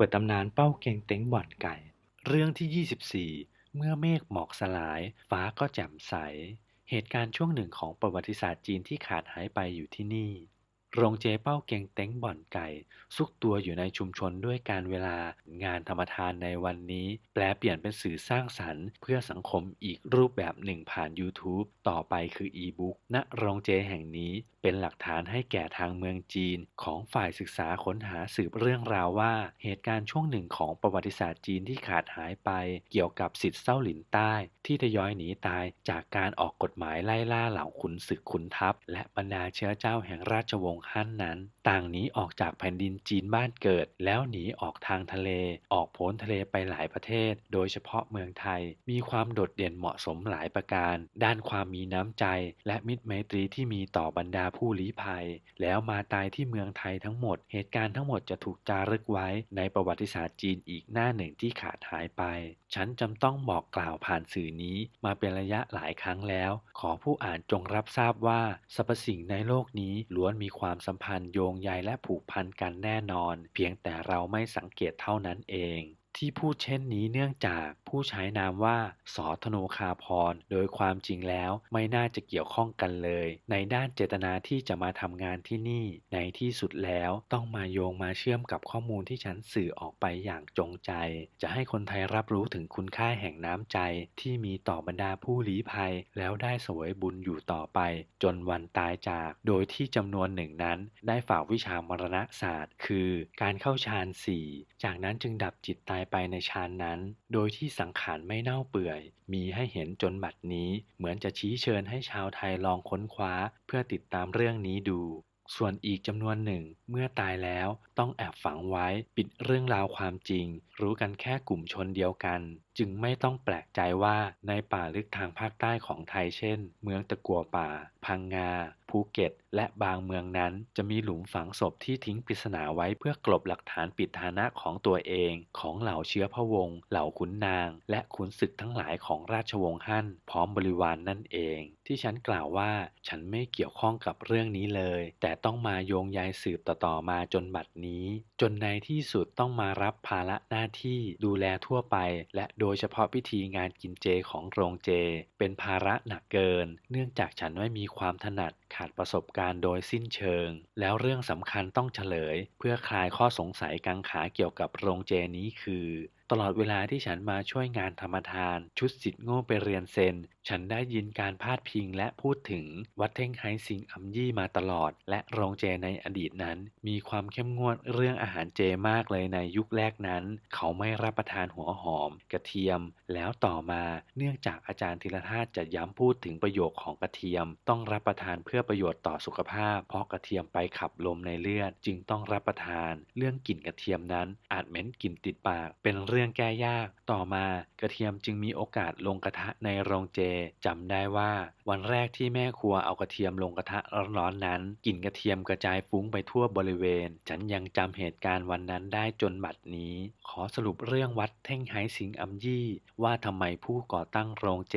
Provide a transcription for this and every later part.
เปิดตำนานเป้าเก่งเต็งบ่อนไก่ เรื่องที่ 24 เมื่อเมฆหมอกสลาย ฟ้าก็แจ่มใส เหตุการณ์ช่วงหนึ่งของประวัติศาสตร์จีนที่ขาดหายไปอยู่ที่นี่ โรงเจเป้าเกงเต็งบ่อนไก่ ซุกตัวอยู่ในชุมชนด้วยการเวลางานธรรมทานในวันนี้ แปลเปลี่ยนเป็นสื่อสร้างสรรค์ เพื่อสังคมอีกรูปแบบหนึ่งผ่าน YouTube ต่อไปคืออีบุ๊กณโรงเจแห่งนี้เป็นหลักฐานให้แก่ทางเมืองจีน ของฝ่ายศึกษาค้นหาสืบเรื่องราวว่า เหตุการณ์ช่วงหนึ่งของประวัติศาสตร์จีนที่ขาดหายไป เกี่ยวกับสิทธิ์เส้าหลินใต้ ที่ทยอยหนีตายจากการออกกฎหมายไล่ล่าเหล่าขุนศึกขุนทัพ และบรรดาเชื้อเจ้าแห่งราชวงศ์ฮั่นนั้น ต่างหนีออกจากแผ่นดินจีนบ้านเกิด แล้วหนีออกทางทะเล ออกพ้นทะเลไปหลายประเทศ โดยเฉพาะเมืองไทย มีความโดดเด่นเหมาะสมหลายประการ ด้านความมีน้ำใจ และมิตรไมตรีที่มีต่อบรรดาผู้ลี้ภัย แล้วมาตายที่เมืองไทยทั้งหมด เหตุการณ์ทั้งหมดจะถูกจารึกไว้ในประวัติศาสตร์จีนอีกหน้าหนึ่งที่ขาดหายไป ฉันจำต้องบอกกล่าวผ่านสื่อนี้มาเป็นระยะหลายครั้งแล้ว ขอผู้อ่านจงรับทราบว่าสรรพสิ่งในโลกนี้ล้วนมีความความสัมพันธ์โยงใยและผูกพันกันแน่นอน เพียงแต่เราไม่สังเกตเท่านั้นเอง ที่พูดเช่นนี้เนื่องจากผู้ใช้นามว่าสอธนูคาพร โดยความจริงแล้วไม่น่าจะเกี่ยวข้องกันเลย ในด้านเจตนาที่จะมาทำงานที่นี่ ในที่สุดแล้วต้องมาโยงมาเชื่อมกับข้อมูลที่ฉันสื่อออกไปอย่างจงใจ จะให้คนไทยรับรู้ถึงคุณค่าแห่งน้ำใจ ที่มีต่อบรรดาผู้ลี้ภัย แล้วได้สวยบุญอยู่ต่อไป จนวันตายจาก โดยที่จำนวนหนึ่งนั้น ได้ฝากวิชามรณศาสตร์ คือ การเข้าฌานสี่จากนั้นจึงดับจิตตายไปในฌานนั้น โดยที่สังขารไม่เน่าเปื่อย มีให้เห็นจนบัดนี้ เหมือนจะชี้เชิญให้ชาวไทยลองค้นคว้า เพื่อติดตามเรื่องนี้ดู ส่วนอีกจำนวนหนึ่ง เมื่อตายแล้วต้องแอบฝังไว้ ปิดเรื่องราวความจริง รู้กันแค่กลุ่มชนเดียวกัน จึงไม่ต้องแปลกใจว่าในป่าลึกทางภาคใต้ของไทยเช่น เมืองตะกัวป่า พังงา ภูเก็ต และบางเมืองนั้น จะมีหลุมฝังศพที่ทิ้งปริศนาไว้เพื่อกลบหลักฐานปิดฐานะของตัวเอง ของเหล่าเชื้อพระวงศ์เหล่าขุนนาง และขุนศึกทั้งหลายของราชวงศ์ฮั่นพร้อมบริวารนนั่นเอง ที่ฉันกล่าวว่าฉันไม่เกี่ยวข้องกับเรื่องนี้เลย แต่ต้องมาโยงใยสืบต่อๆมาจนบัดนี้ จนในที่สุดต้องมารับภาระหน้าที่ดูแลทั่วไป และโดยเฉพาะพิธีงานกินเจของโรงเจ เป็นภาระหนักเกิน เนื่องจากฉันไม่มีความถนัดขาดประสบการณ์โดยสิ้นเชิง แล้วเรื่องสำคัญต้องเฉลย เพื่อคลายข้อสงสัยกังขาเกี่ยวกับโรงเจนี้คือ ตลอดเวลาที่ฉันมาช่วยงานธรรมทาน ชุดสิทธิ์โง่ไปเรียนเซน ฉันได้ยินการพาดพิงและพูดถึงวัดเท่งไฮซิงอัมยี่มาตลอด และโรงเจในอดีตนั้น มีความเข้มงวดเรื่องอาหารเจมากเลยในยุคแรกนั้น เขาไม่รับประทานหัวหอม กระเทียม แล้วต่อมาเนื่องจากอาจารย์ธีรธาตุจะย้ำพูดถึงประโยชน์ของกระเทียม ต้องรับประทานเพื่อประโยชน์ต่อสุขภาพ เพราะกระเทียมไปขับลมในเลือด จึงต้องรับประทาน เรื่องกลิ่นกระเทียมนั้นอาจเหม็นกลิ่นติดปากเป็นเรื่องื่องแก้ยาก ต่อมากระเทียมจึงมีโอกาสลงกระทะในโรงเจจำได้ว่า วันแรกที่แม่ครัวเอากระเทียมลงกระทะร้อนๆนั้นกลิ่นกระเทียมกระจายฟุ้งไปทั่วบริเวณ ฉันยังจำเหตุการณ์วันนั้นได้จนบัดนี้ ขอสรุปเรื่องวัดเท่งไฮสิงอัมยี่ ว่าทำไมผู้ก่อตั้งโรงเจ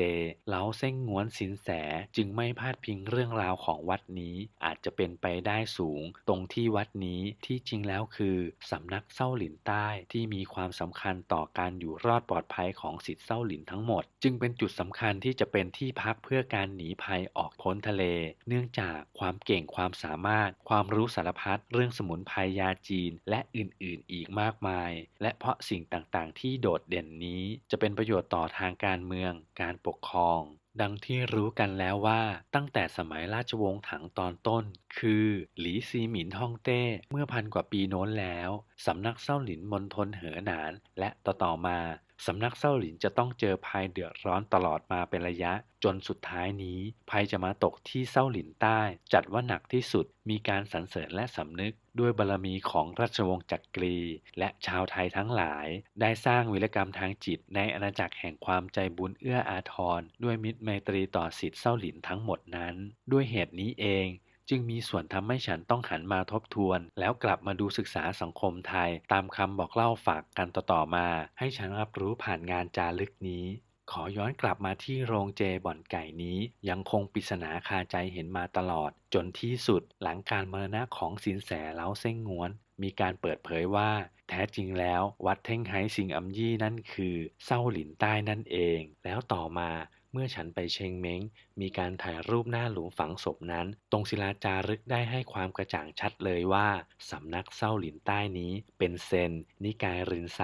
เล้าเส้งงวนสินแสจึงไม่พาดพิงเรื่องราวของวัดนี้ อาจจะเป็นไปได้สูง ตรงที่วัดนี้ที่จริงแล้วคือสำนักเส้าหลินใต้ที่มีความสำคัญต่อการอยู่รอดปลอดภัยของสิทธิ์เส้าหลินทั้งหมด จึงเป็นจุดสำคัญที่จะเป็นที่พักเพื่อการหนีภัยออกพ้นทะเล เนื่องจากความเก่งความสามารถ ความรู้สารพัดเรื่องสมุนไพรยาจีน และอื่นๆ อีกมากมาย และเพราะสิ่งต่างๆ ที่โดดเด่นนี้ จะเป็นประโยชน์ต่อทางการเมือง การปกครอง ดังที่รู้กันแล้วว่าตั้งแต่สมัยราชวงศ์ถังตอนต้น คือหลีซีหมินฮ่องเต้เมื่อพันกว่าปีโน้นแล้ว สำนักเส้าหลินมณฑลเหอหนาน และต่อต่อมา สำนักเส้าหลินจะต้องเจอภัยเดือดร้อนตลอดมาเป็นระยะ จนสุดท้ายนี้ ภัยจะมาตกที่เส้าหลินใต้ จัดว่าหนักที่สุด มีการสรรเสริญและสำนึก ด้วยบารรมีของราชวงศ์จักรี และชาวไทยทั้งหลาย ได้สร้างวิรกรรมทางจิต ในอาณาจักรแห่งความใจบุญเอื้ออาทรด้วยมิตรไมตรีต่อสิทธิเส้าหลินทั้งหมดนั้น ด้วยเหตุนี้เอง จึงมีส่วนทำให้ฉันต้องหันมาทบทวน แล้วกลับมาดูศึกษาสังคมไทย ตามคำบอกเล่าฝากกันต่อๆมา ให้ฉันรับรู้ผ่านงานจารึกนี้ขอย้อนกลับมาที่โรงเจบ่อนไก่นี้ ยังคงปริศนาคาใจเห็นมาตลอด จนที่สุดหลังการมรณะของสินแสเล้าเส้งงวน มีการเปิดเผยว่า แท้จริงแล้ววัดเท่งไฮสิงอัมยี่นั่นคือเศร้าหลินใต้นั่นเอง แล้วต่อมา เมื่อฉันไปเชงเม้ง มีการถ่ายรูปหน้าหลุมฝังศพนั้น ตรงศิลาจารึกได้ให้ความกระจ่างชัดเลยว่า สำนักเศร้าหลินใต้นี้ เป็นเซน นิกายรินไซ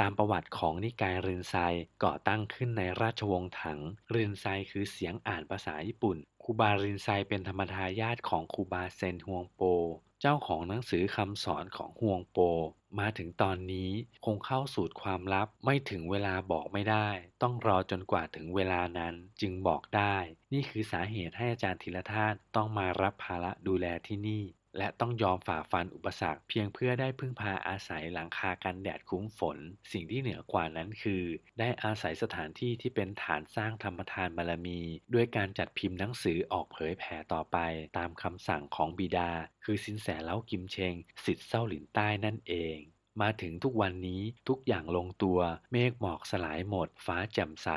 ตามประวัติของนิกายรินไซก่อตั้งขึ้นในราชวงศ์ถัง รินไซคือเสียงอ่านภาษาญี่ปุ่น คูบารินไซเป็นธรรมทายาทของคูบาเซนฮวงโป จ้าของหนังสือคำสอนของฮวงโป มาถึงตอนนี้คงเข้าสูตรความลับไม่ถึงเวลาบอกไม่ได้ ต้องรอจนกว่าถึงเวลานั้นจึงบอกได้ นี่คือสาเหตุให้อาจารย์ธีรธาตุต้องมารับภาระดูแลที่นี่ และต้องยอมฝ่าฟันอุปสรรคเพียงเพื่อได้พึ่งพาอาศัยหลังคากันแดดคุ้มฝน สิ่งที่เหนือกว่านั้นคือ ได้อาศัยสถานที่ที่เป็นฐานสร้างธรรมทานบารมี ด้วยการจัดพิมพ์หนังสือออกเผยแผ่ต่อไปตามคำสั่งของบิดา คือสินแสเล้ากิมเชงสิทธิ์เศร้าหลินใต้นั่นเอง มาถึงทุกวันนี้ทุกอย่างลงตัว เมฆหมอกสลายหมด ฟ้าแจ่มใส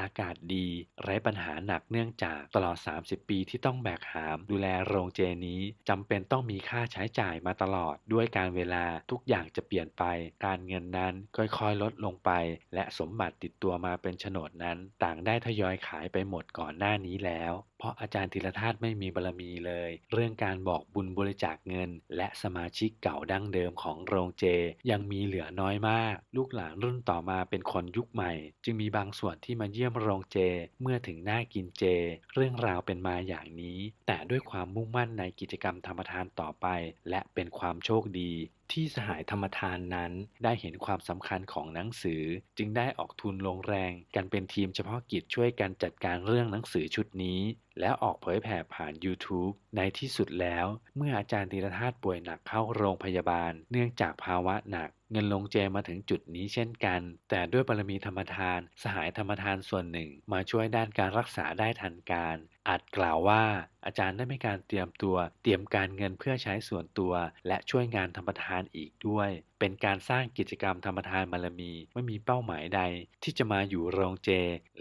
อากาศดี ไร้ปัญหาหนักเนื่องจากตลอด 30 ปีที่ต้องแบกหาม ดูแลโรงเจนี้จำเป็นต้องมีค่าใช้จ่ายมาตลอด ด้วยการเวลาทุกอย่างจะเปลี่ยนไป การเงินนั้นค่อยๆลดลงไป และสมบัติติดตัวมาเป็นโฉนดนั้น ต่างได้ทยอยขายไปหมดก่อนหน้านี้แล้ว เพราะอาจารย์ธีรธาตุไม่มีบารมีเลย เรื่องการบอกบุญบริจาคเงิน และสมาชิกเก่าดั้งเดิมของโรงเจยังมีเหลือน้อยมาก ลูกหลานรุ่นต่อมาเป็นคนยุคใหม่ จึงมีบางส่วนที่มาเยี่ยมโรงเจ เมื่อถึงหน้ากินเจ เรื่องราวเป็นมาอย่างนี้ แต่ด้วยความมุ่งมั่นในกิจกรรมธรรมทานต่อไป และเป็นความโชคดีที่สหายธรรมทานนั้น ได้เห็นความสำคัญของหนังสือ จึงได้ออกทุนลงแรง กันเป็นทีมเฉพาะกิจช่วยกันจัดการเรื่องหนังสือชุดนี้ แล้วออกเผยแผ่ผ่าน YouTube ในที่สุดแล้ว เมื่ออาจารย์ธีรธาตุป่วยหนักเข้าโรงพยาบาล เนื่องจากภาวะหนักเงินลงเจมาถึงจุดนี้เช่นกัน แต่ด้วยบารมีธรรมทาน สหายธรรมทานส่วนหนึ่ง มาช่วยด้านการรักษาได้ทันการ อาจกล่าวว่า อาจารย์ได้มีการเตรียมตัวเตรียมการเงินเพื่อใช้ส่วนตัว และช่วยงานธรรมทานอีกด้วย เป็นการสร้างกิจกรรมธรรมทานบารมี ไม่มีเป้าหมายใด ที่จะมาอยู่โรงเจ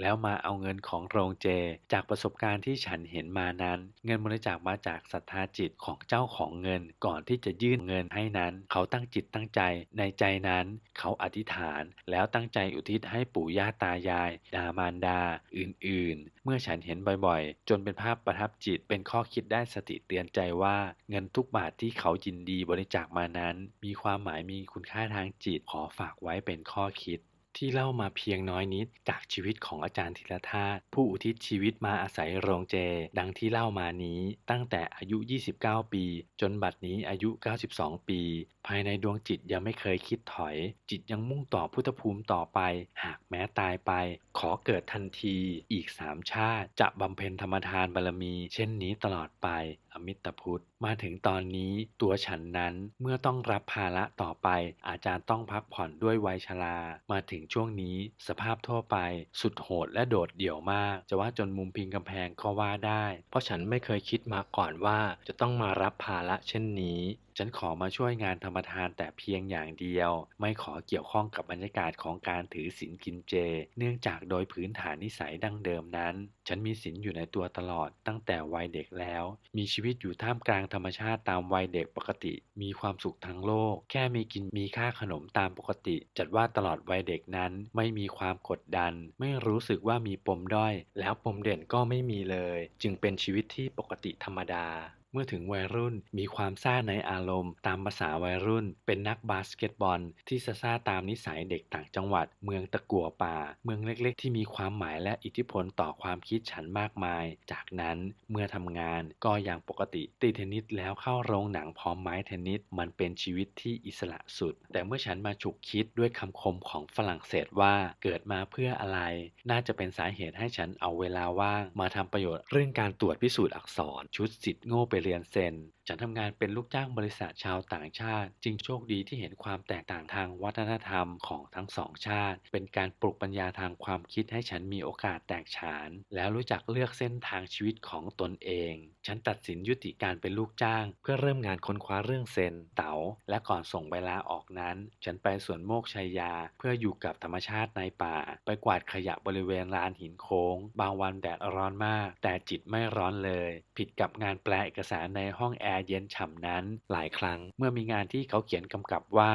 แล้วมาเอาเงินของโรงเจ จากประสบการณ์ที่ฉันเห็นมานั้น เงินบริจาคมาจากศรัทธาจิตของเจ้าของเงิน ก่อนที่จะยื่นเงินให้นั้น เขาตั้งจิตตั้งใจ ในใจนั้น เขาอธิษฐาน แล้วตั้งใจอุทิศให้ปู่ย่าตายาย ดามารดา อื่นๆ เมื่อฉันเห็นบ่อยๆ จนเป็นภาพประทับจิตเเป็นข้อคิดได้สติเตือนใจว่า เงินทุกบาทที่เขายินดีบริจาคมานั้น มีความหมายมีคุณค่าทางจิตขอฝากไว้เป็นข้อคิด ที่เล่ามาเพียงน้อยนิด จากชีวิตของอาจารย์ธีรธาตุผู้อุทิศชีวิตมาอาศัยโรงเจ ดังที่เล่ามานี้ ตั้งแต่อายุ 29 ปี จนบัดนี้อายุ 92 ปี ภายในดวงจิตยังไม่เคยคิดถอย จิตยังมุ่งต่อพุทธภูมิต่อไป หากแม้ตายไป ขอเกิดทันทีอีกสามชาติจะบำเพ็ญธรรมทานบารมี เช่นนี้ตลอดไป อมิตพุทธมาถึงตอนนี้ตัวฉันนั้นเมื่อต้องรับภาระต่อไป อาจารย์ต้องพักผ่อนด้วยวัยชรามาถึงช่วงนี้ สภาพทั่วไป สุดโหดและโดดเดี่ยวมาก จะว่าจนมุมพิงกำแพงก็ว่าได้ เพราะฉันไม่เคยคิดมาก่อนว่าจะต้องมารับภาระเช่นนี้ ฉันขอมาช่วยงานธรรมทานแต่เพียงอย่างเดียว ไม่ขอเกี่ยวข้องกับบรรยากาศของการถือศีลกินเจ เนื่องจากโดยพื้นฐานนิสัยดั้งเดิมนั้น ฉันมีศีลอยู่ในตัวตลอดตั้งแต่วัยเด็กแล้ว มีชีวิตอยู่ท่ามกลางธรรมชาติตามวัยเด็กปกติ มีความสุขทั้งโลก แค่มีกินมีค่าขนมตามปกติ จัดว่าตลอดวัยเด็กนั้นไม่มีความกดดัน ไม่รู้สึกว่ามีปมด้อย แล้วปมเด่นก็ไม่มีเลย จึงเป็นชีวิตที่ปกติธรรมดา มื่อถึงวัยรุ่นมีความซ่าในอารมณ์ ตามภาษาวัยรุ่น เป็นนักบาสเกตบอล ที่ซ่าตามนิสัยเด็กต่างจังหวัด เมืองตะกัวป่า เมืองเล็กๆ ที่มีความหมายและอิทธิพลต่อความคิดฉันมากมาย จากนั้นเมื่อทำงานก็อย่างปกติตีเทนนิสแล้วเข้าโรงหนังพร้อมไม้เทนนิสมันเป็นชีวิตที่อิสระสุด แต่เมื่อฉันมาฉุกคิดด้วยคำคมของฝรั่งเศสว่าเกิดมาเพื่ออะไร น่าจะเป็นสาเหตุให้ฉันเอาเวลาว่าง มาทำประโยชน์เรื่องการตรวจพิสูจน์อักษร ชุดสิทธิ์โง่ไปเรียนเซน ฉันทำงานเป็นลูกจ้างบริษัทชาวต่างชาติ จึงโชคดีที่เห็นความแตกต่างทางวัฒนธรรมของทั้งสองชาติ เป็นการปลุกปัญญาทางความคิดให้ฉันมีโอกาสแตกฉาน แล้วรู้จักเลือกเส้นทางชีวิตของตนเอง ฉันตัดสินยุติการเป็นลูกจ้าง เพื่อเริ่มงานค้นคว้าเรื่องเซนเต๋าและก่อนส่งเวลาออกนั้น ฉันไปสวนโมกชัยยา เพื่ออยู่กับธรรมชาติในป่า ไปกวาดขยะบริเวณลานหินโค้ง บางวันแดดร้อนมาก แต่จิตไม่ร้อนเลย ผิดกับงานแปลเอกสารในห้องแอร์ร์เย็นฉ่ำนั้นหลายครั้ง เมื่อมีงานที่เขาเขียนกำกับว่า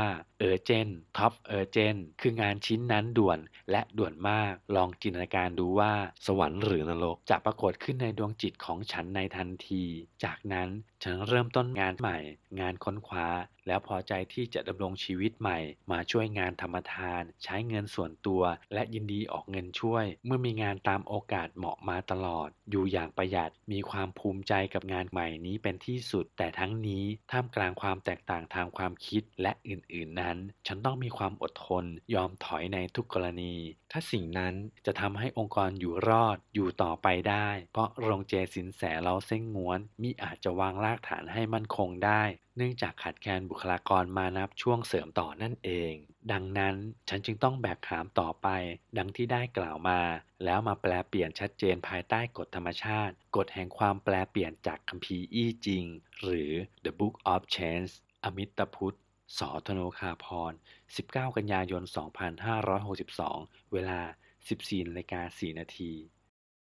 Urgent Top Urgent คืองานชิ้นนั้นด่วนและด่วนมาก ลองจินตนาการดูว่าสวรรค์หรือนรกจะปรากฏขึ้นในดวงจิตของฉันในทันที จากนั้นฉันเริ่มต้นงานใหม่ งานค้นคว้าแล้วพอใจที่จะดำรงชีวิตใหม่ มาช่วยงานธรรมทาน ใช้เงินส่วนตัว และยินดีออกเงินช่วย เมื่อมีงานตามโอกาสเหมาะมาตลอด อยู่อย่างประหยัดมีความภูมิใจกับงานใหม่นี้เป็นที่สุด แต่ทั้งนี้ท่ามกลางความแตกต่างทางความคิดและอื่นๆนั้น ฉันต้องมีความอดทน ยอมถอยในทุกกรณี ถ้าสิ่งนั้นจะทำให้องค์กรอยู่รอดอยู่ต่อไปได้ เพราะโรงเจสินแสเราเส้งง้วนมิอาจจะวางรากฐานให้มั่นคงได้เนื่องจากขาดแคลนบุคลากรมานับช่วงเสริมต่อนั่นเอง ดังนั้นฉันจึงต้องแบกขามต่อไป ดังที่ได้กล่าวมา แล้วมาแปลเปลี่ยนชัดเจนภายใต้กฎธรรมชาติ กฎแห่งความแปลเปลี่ยนจากคัมภีร์อี้จริง หรือ The Book of Change อมิตพุทธสอธโนคาพร 19 กันยายน 2562 เวลา 14นาฬิกา4นาที